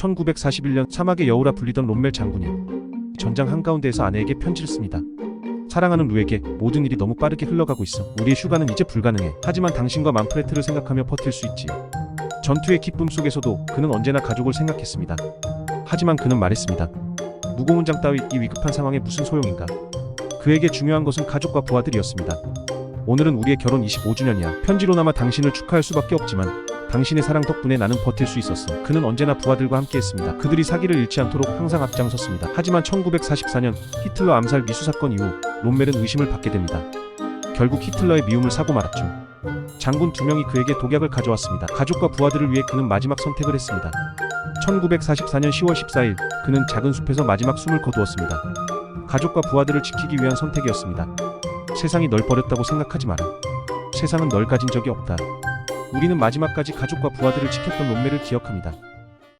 1941년 사막의 여우라 불리던 롬멜 장군이 전장 한가운데에서 아내에게 편지를 씁니다. 사랑하는 루에게 모든 일이 너무 빠르게 흘러가고 있어. 우리의 휴가는 이제 불가능해. 하지만 당신과 만프레트를 생각하며 버틸 수 있지. 전투의 기쁨 속에서도 그는 언제나 가족을 생각했습니다. 하지만 그는 말했습니다. 무거운 장 따위 이 위급한 상황에 무슨 소용인가? 그에게 중요한 것은 가족과 부하들이었습니다. 오늘은 우리의 결혼 25주년이야. 편지로나마 당신을 축하할 수밖에 없지만 당신의 사랑 덕분에 나는 버틸 수 있었어. 그는 언제나 부하들과 함께했습니다. 그들이 사기를 잃지 않도록 항상 앞장섰습니다. 하지만 1944년 히틀러 암살 미수 사건 이후 롬멜은 의심을 받게 됩니다. 결국 히틀러의 미움을 사고 말았죠. 장군 두 명이 그에게 독약을 가져왔습니다. 가족과 부하들을 위해 그는 마지막 선택을 했습니다. 1944년 10월 14일 그는 작은 숲에서 마지막 숨을 거두었습니다. 가족과 부하들을 지키기 위한 선택이었습니다. 세상이 널 버렸다고 생각하지 마라. 세상은 널 가진 적이 없다. 우리는 마지막까지 가족과 부하들을 지켰던 롬멜을 기억합니다.